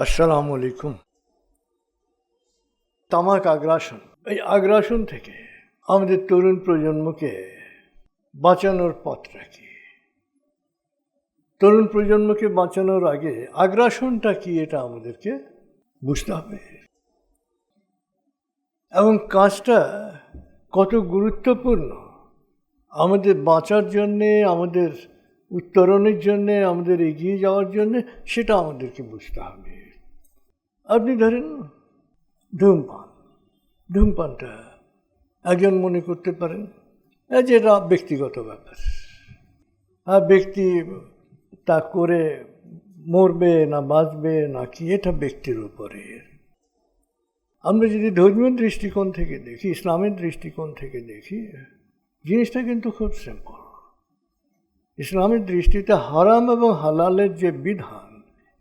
আসসালামু আলাইকুম। তামাক আগ্রাসন। এই আগ্রাসন থেকে আমাদের তরুণ প্রজন্মকে বাঁচানোর পথ রাখি। তরুণ প্রজন্মকে বাঁচানোর আগে আগ্রাসনটা কি এটা আমাদেরকে বুঝতে হবে। এবং কাজটা কত গুরুত্বপূর্ণ আমাদের বাঁচার জন্যে, আমাদের উত্তরণের জন্যে, আমাদের এগিয়ে যাওয়ার জন্যে, সেটা আমাদেরকে বুঝতে হবে। আপনি ধরেন ধূমপান, ধূমপানটা একজন মনে করতে পারেন যে এটা ব্যক্তিগত ব্যাপার। আর ব্যক্তি তা করে মরবে না বাঁচবে না কি, এটা ব্যক্তির উপরে। আমরা যদি ধর্মীয় দৃষ্টিকোণ থেকে দেখি, ইসলামের দৃষ্টিকোণ থেকে দেখি, জিনিসটা কিন্তু খুব সিম্পল ইসলামের দৃষ্টিতে হারাম এবং হালালের যে বিধান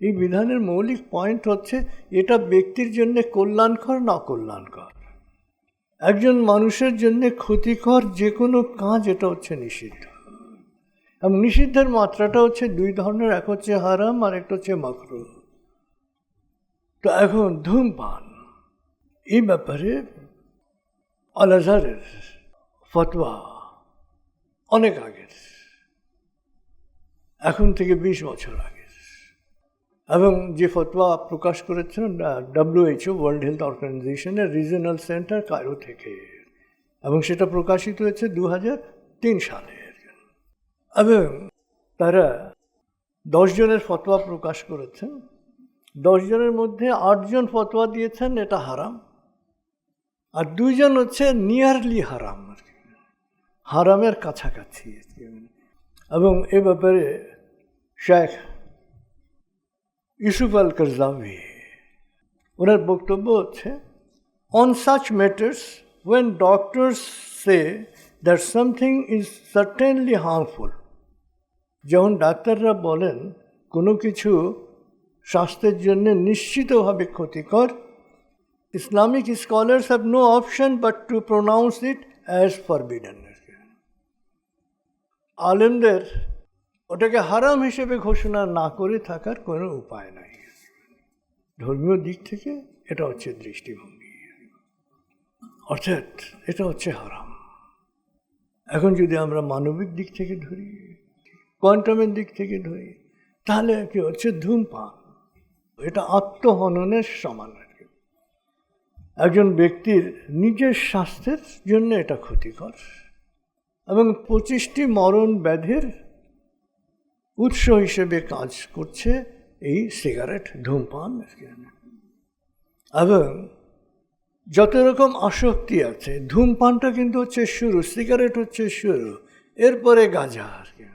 এই বিধানের মৌলিক পয়েন্ট হচ্ছে এটা ব্যক্তির জন্য কল্যাণকর না কল্যাণকর একজন মানুষের জন্য ক্ষতিকর যে কোনো কাজ এটা হচ্ছে নিষিদ্ধ। এবং নিষিদ্ধের মাত্রাটা হচ্ছে দুই ধরনের, এক হচ্ছে হারাম আর একটা হচ্ছে মাকরু তো এখন ধূমপান, এই ব্যাপারে আল আজহারের ফতোয়া অনেক আগের। এখন থেকে বিশ বছর আগের এবং যে ফতোয়া প্রকাশ করেছেন ডাব্লিউএইচও ওয়ার্ল্ড হেলথ অর্গানাইজেশনের রিজনাল সেন্টার কায়রো থেকে। এবং সেটা প্রকাশিত হয়েছে দু তিন সালে। এবং তারা দশজনের ফতোয়া প্রকাশ করেছেন। দশজনের মধ্যে আটজন ফতোয়া দিয়েছেন, এটা হারাম। আর দুইজন হচ্ছে নিয়ারলি হারাম আর কি। হারামের কাছাকাছি। এবং এ ব্যাপারে শেখ ইউসুফ আল করজাভি ওনার বক্তব্য হচ্ছে on such matters when doctors say that something is certainly harmful যখন ডাক্তাররা বলেন, কোনো কিছু স্বাস্থ্যের জন্য নিশ্চিতভাবে ক্ষতিকর। Islamic scholars have no option but to pronounce it as forbidden আলেমদের ওটাকে হারাম হিসেবে ঘোষণা না করে থাকার কোনো উপায় নাই। ধর্মীয় দিক থেকে এটা হচ্ছে দৃষ্টিভঙ্গি। অর্থাৎ এটা হচ্ছে হারাম। এখন যদি আমরা মানবিক দিক থেকে ধরি, কোয়ান্টামের দিক থেকে ধরি, তাহলে কি হচ্ছে? ধূমপান। এটা আত্মহননের সমান আর কি। একজন ব্যক্তির নিজের স্বাস্থ্যের জন্য এটা ক্ষতিকর এবং পঁচিশটি মরণ ব্যাধির উৎস হিসেবে কাজ করছে এই সিগারেট ধূমপান এবং যত রকম আসক্তি আছে, ধূমপানটা কিন্তু হচ্ছে শুরু, সিগারেট হচ্ছে শুরু, এরপরে গাঁজা আর কি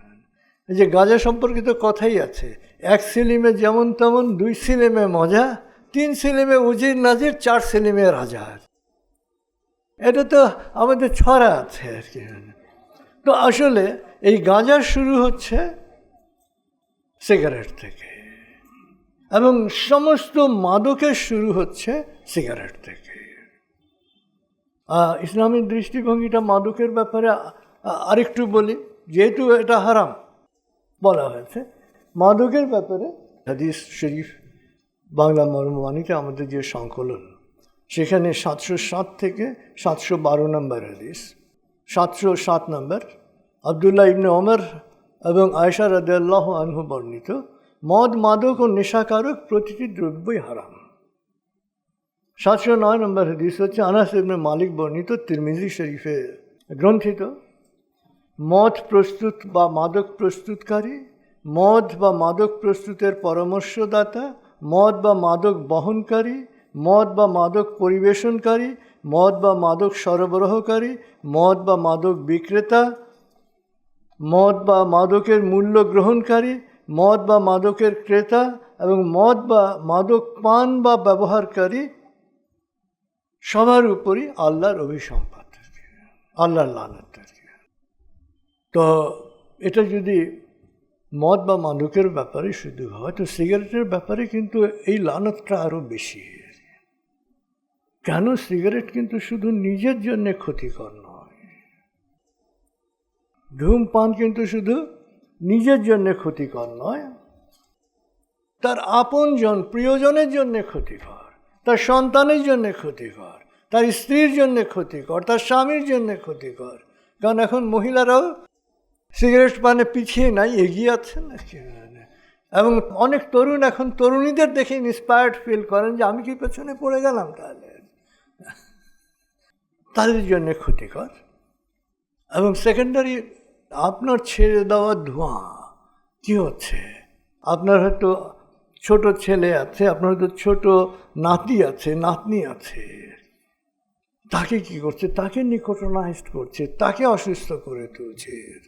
যে গাঁজা সম্পর্কিত কথাই আছে, এক সিলিমে যেমন তেমন দুই সিলিমে মজা, তিন সিলিমে উজির নাজির, চার সিলিমে রাজা। এটা তো আমাদের ছড়া আছে আর কি। তো আসলে এই গাঁজা শুরু হচ্ছে সিগারেট থেকে। এবং সমস্ত মাদকের শুরু হচ্ছে সিগারেট থেকে। ইসলামের দৃষ্টিভঙ্গিটা মাদকের ব্যাপারে আরেকটু বলি, যেহেতু এটা হারাম বলা হয়েছে। মাদকের ব্যাপারে হাদিস শরীফ, বাংলা মর্মবাণীতে আমাদের যে সংকলন, সেখানে সাতশো সাত থেকে সাতশো বারো নম্বর হাদিস, সাতশো সাত নম্বর। আবদুল্লাহ ইবনে ওমর এবং আয়সা রাদিয়াল্লাহু আনহু বর্ণিত, মদ, মাদক ও নেশাকারক প্রতিটি দ্রব্যই হারাম। সাতশো নয় নম্বর হাদিস হচ্ছে আনাস ইবনে মালিক বর্ণিত, তিরমিজি শরীফে গ্রন্থিত। মদ প্রস্তুত বা মাদক প্রস্তুতকারী, মদ বা মাদক প্রস্তুতের পরামর্শদাতা, মদ বা মাদক বহনকারী, মদ বা মাদক পরিবেশনকারী, মদ বা মাদক সরবরাহকারী, মদ বা মাদক বিক্রেতা মদ বা মাদকের মূল্য গ্রহণকারী, মদ বা মাদকের ক্রেতা এবং মদ বা মাদক পান বা ব্যবহারকারী সবার উপরই আল্লাহর অভিসম্পাদ আল্লাহর লানত তো এটা যদি মদ বা মাদকের ব্যাপারে শুধু হয়, তো সিগারেটের ব্যাপারে কিন্তু এই লানতটা আরও বেশি। কেন? সিগারেট কিন্তু শুধু নিজের জন্যে ক্ষতিকর ধূমপান কিন্তু শুধু নিজের জন্য ক্ষতিকর নয়, তার আপনজন প্রিয়জনের জন্য ক্ষতিকর, তার সন্তানের জন্য ক্ষতিকর, তার স্ত্রীর জন্য ক্ষতিকর, তার স্বামীর জন্য ক্ষতিকর। কারণ এখন মহিলারাও সিগারেট পানে পিছিয়ে নাই, এগিয়ে আছেন। এবং অনেক তরুণ এখন তরুণীদের দেখে ইন্সপায়ার্ড ফিল করেন যে আমি কি পেছনে পড়ে গেলাম তাহলে? তাদের জন্য ক্ষতিকর। এবং সেকেন্ডারি আপনার ছেড়ে দেওয়া ধোঁয়া কি হচ্ছে? আপনার হয়তো ছোট ছেলে আছে, আপনার হয়তো ছোট নাতি আছে, নাতনি আছে। তাকে কি করছে? তাকে নিকটনাইজড করছে, তাকে অসুস্থ করে তুলছে।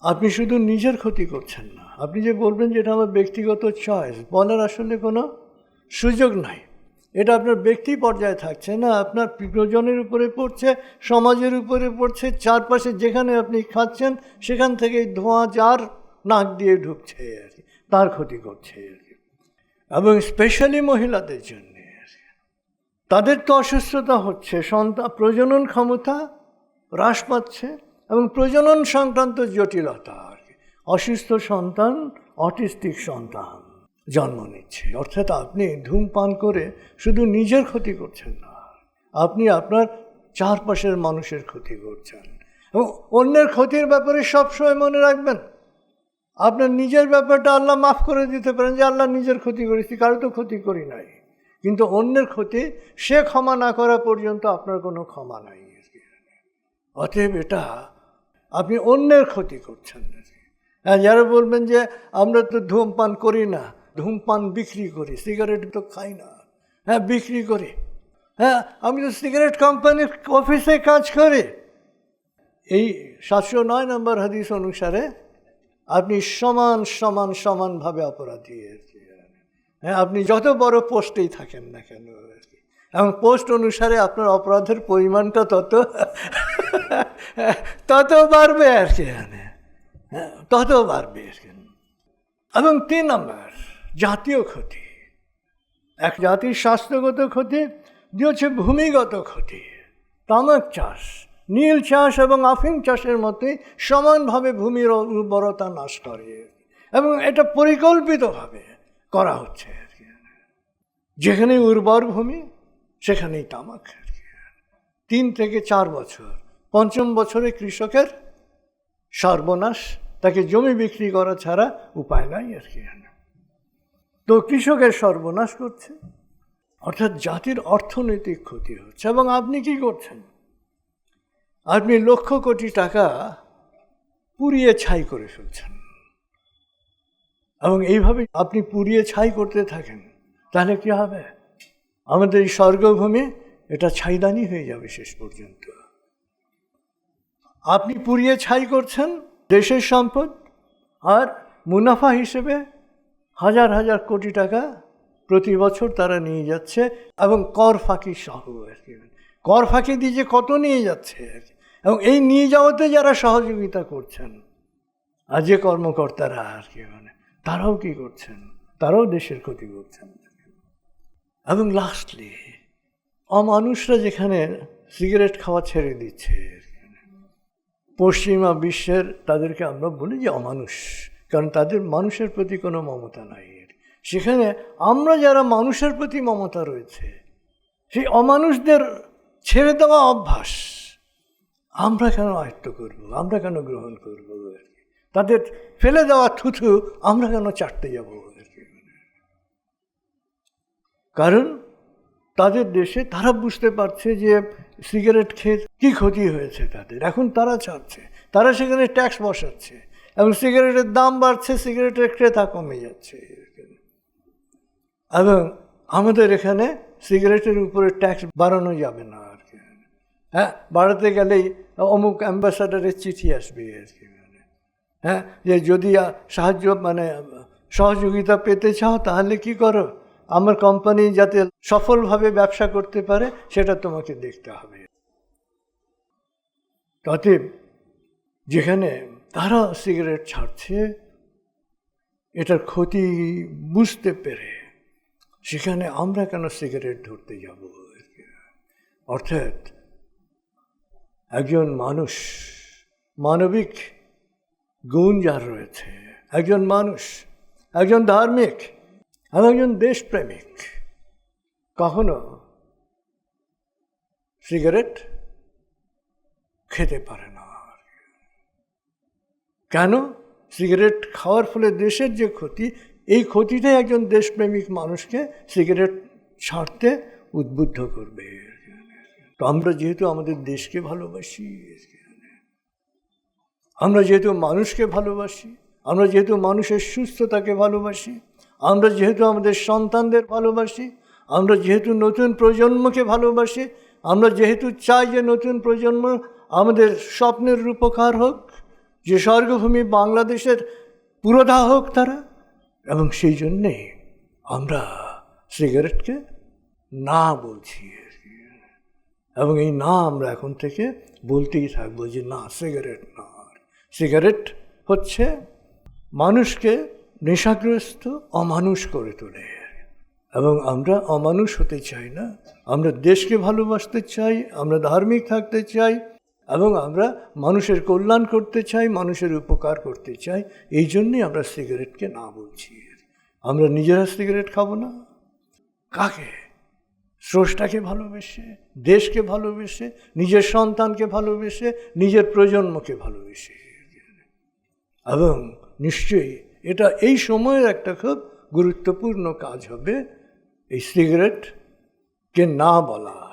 আপনি শুধু নিজের ক্ষতি করছেন না। আপনি যে বলবেন যে এটা আমার ব্যক্তিগত চয়েস বলার আসলে কোনো সুযোগ নাই। এটা আপনার ব্যক্তি পর্যায়ে থাকছে না, আপনার প্রিয়জনের উপরে পড়ছে, সমাজের উপরে পড়ছে, চারপাশে যেখানে আপনি খাচ্ছেন, সেখান থেকে ধোঁয়া যার নাক দিয়ে ঢুকছে আর কি, তার ক্ষতি করছে আর কি। এবং স্পেশালি মহিলাদের জন্য তাদের তো অসুস্থতা হচ্ছে, সন্তান, প্রজনন ক্ষমতা হ্রাস পাচ্ছে এবং প্রজনন সংক্রান্ত জটিলতা আর কি। অসুস্থ সন্তান, অটিস্টিক সন্তান। জন্ম নিচ্ছে। অর্থাৎ আপনি ধূমপান করে শুধু নিজের ক্ষতি করছেন না, আপনি আপনার চারপাশের মানুষের ক্ষতি করছেন। এবং অন্যের ক্ষতির ব্যাপারে সবসময় মনে রাখবেন, আপনার নিজের ব্যাপারটা আল্লাহ মাফ করে দিতে পারেন যে আল্লাহ নিজের ক্ষতি করেছি, কারও তো ক্ষতি করি নাই। কিন্তু অন্যের ক্ষতি, সে ক্ষমা না করা পর্যন্ত আপনার কোনো ক্ষমা নাই। অতএব এটা আপনি অন্যের ক্ষতি করছেন। হ্যাঁ যারা বলবেন যে আমরা তো ধূমপান করি না ধূমপান বিক্রি করি, সিগারেট তো খাই না। হ্যাঁ বিক্রি করি। হ্যাঁ আমি তো সিগারেট কোম্পানির অফিসে কাজ করি। এই সাতশো নয় নম্বর হাদিস অনুসারে আপনি সমান সমান, সমানভাবে অপরাধী হ্যাঁ আপনি যত বড় পোস্টেই থাকেন না কেন এবং পোস্ট অনুসারে আপনার অপরাধের পরিমাণটা তত তত বাড়বে আর কি হ্যাঁ তত বাড়বে আর কি। এবং তিন নম্বর জাতীয় ক্ষতি। এক জাতির স্বাস্থ্যগত ক্ষতি, দুই হচ্ছে ভূমিগত ক্ষতি। তামাক চাষ, নীল চাষ এবং আফিম চাষের মতোই সমানভাবে ভূমির উর্বরতা নাশ করে এবং এটা পরিকল্পিতভাবে করা হচ্ছে। আর কি যেখানে উর্বর ভূমি, সেখানেই তামাক। তিন থেকে চার বছর, পঞ্চম বছরে কৃষকের সর্বনাশ, তাকে জমি বিক্রি করা ছাড়া উপায় নাই আর কি। তো কৃষকের সর্বনাশ করছে। অর্থাৎ জাতির অর্থনৈতিক ক্ষতি হচ্ছে। এবং আপনি কি করছেন? আপনি লক্ষ কোটি টাকা পুড়িয়ে ছাই করে ফেলছেন। এবং এইভাবে আপনি পুড়িয়ে ছাই করতে থাকেন, তাহলে কি হবে? আমাদের এই স্বর্গভূমি এটা ছাইদানি হয়ে যাবে শেষ পর্যন্ত। আপনি পুড়িয়ে ছাই করছেন দেশের সম্পদ আর মুনাফা হিসেবে হাজার হাজার কোটি টাকা প্রতি বছর তারা নিয়ে যাচ্ছে এবং কর ফাঁকি সহ আর কি। কর ফাঁকি দিয়ে যে কত নিয়ে যাচ্ছে আর কি। এবং এই নিয়ে যাওয়াতে যারা সহযোগিতা করছেন আর যে কর্মকর্তারা আর কি মানে তারাও কি করছেন? তারাও দেশের ক্ষতি করছেন। এবং লাস্টলি অমানুষরা যেখানে সিগারেট খাওয়া ছেড়ে দিচ্ছে পশ্চিমা বিশ্বের তাদেরকে আমরা বলি যে অমানুষ। কারণ তাদের মানুষের প্রতি কোনো মমতা নাই সেখানে আমরা যারা মানুষের প্রতি মমতা রয়েছে, সেই অমানুষদের ছেড়ে দেওয়া অভ্যাস, আমরা কেন আয়ত্ত করব? আমরা কেন গ্রহণ করব আর কি তাদের ফেলে দেওয়া থুথু আমরা কেন চাটতে যাব আর কি কারণ তাদের দেশে তারা বুঝতে পারছে যে সিগারেট খেয়ে কী ক্ষতি হয়েছে তাদের। এখন তারা ছাড়ছে তারা সেখানে ট্যাক্স বসাচ্ছে। এবং সিগারেটের দাম বাড়ছে, সিগারেটের ক্রেতা কমে যাচ্ছে। এবং আমাদের এখানে সিগারেটের উপরে ট্যাক্স বাড়ানো যাবে না আর কি। হ্যাঁ বাড়াতে গেলেই অমুক অ্যাম্বাসাডারের চিঠি আসবে আর কি। হ্যাঁ যে যদি সাহায্য মানে সহযোগিতা পেতে চাও, তাহলে কি করো? আমার কোম্পানি যাতে সফলভাবে ব্যবসা করতে পারে, সেটা তোমাকে দেখতে হবে। অতএব যেখানে তারা সিগারেট ছাড়ছে, এটার ক্ষতি বুঝতে পেরে সেখানে আমরা কেন সিগারেট ধরতে যাব? অর্থাৎ একজন মানুষ মানবিক গুণ যার রয়েছে, একজন মানুষ, একজন ধার্মিক আমি একজন দেশপ্রেমিক, কখনো সিগারেট খেতে পারে না। কেন? সিগারেট খাওয়ার ফলে দেশের যে ক্ষতি, এই ক্ষতিটাই একজন দেশপ্রেমিক মানুষকে সিগারেট ছাড়তে উদ্বুদ্ধ করবে। তো আমরা যেহেতু আমাদের দেশকে ভালোবাসি, আমরা যেহেতু মানুষকে ভালোবাসি, আমরা যেহেতু মানুষের সুস্থতাকে ভালোবাসি, আমরা যেহেতু আমাদের সন্তানদের ভালোবাসি, আমরা যেহেতু নতুন প্রজন্মকে ভালোবাসি, আমরা যেহেতু চাই যে নতুন প্রজন্ম আমাদের স্বপ্নের রূপকার হোক যে স্বর্গভূমি বাংলাদেশের পুরোধা হোক তারা, এবং সেই জন্যে আমরা সিগারেটকে না বলছি। এবং এই না আমরা এখন থেকে বলতেই থাকব যে না, সিগারেট না। সিগারেট হচ্ছে মানুষকে নেশাগ্রস্ত, অমানুষ করে তোলে। এবং আমরা অমানুষ হতে চাই না। আমরা দেশকে ভালোবাসতে চাই, আমরা ধার্মিক থাকতে চাই এবং আমরা মানুষের কল্যাণ করতে চাই, মানুষের উপকার করতে চাই, এই জন্যই আমরা সিগারেটকে না বলছি। আমরা নিজেরা সিগারেট খাব না। কাকে? স্রষ্টাকে ভালোবেসে, দেশকে ভালোবেসে, নিজের সন্তানকে ভালোবেসে, নিজের প্রজন্মকে ভালোবেসে। এবং নিশ্চয়ই এটা এই সময়ের একটা খুব গুরুত্বপূর্ণ কাজ হবে, এই সিগারেটকে না বলা।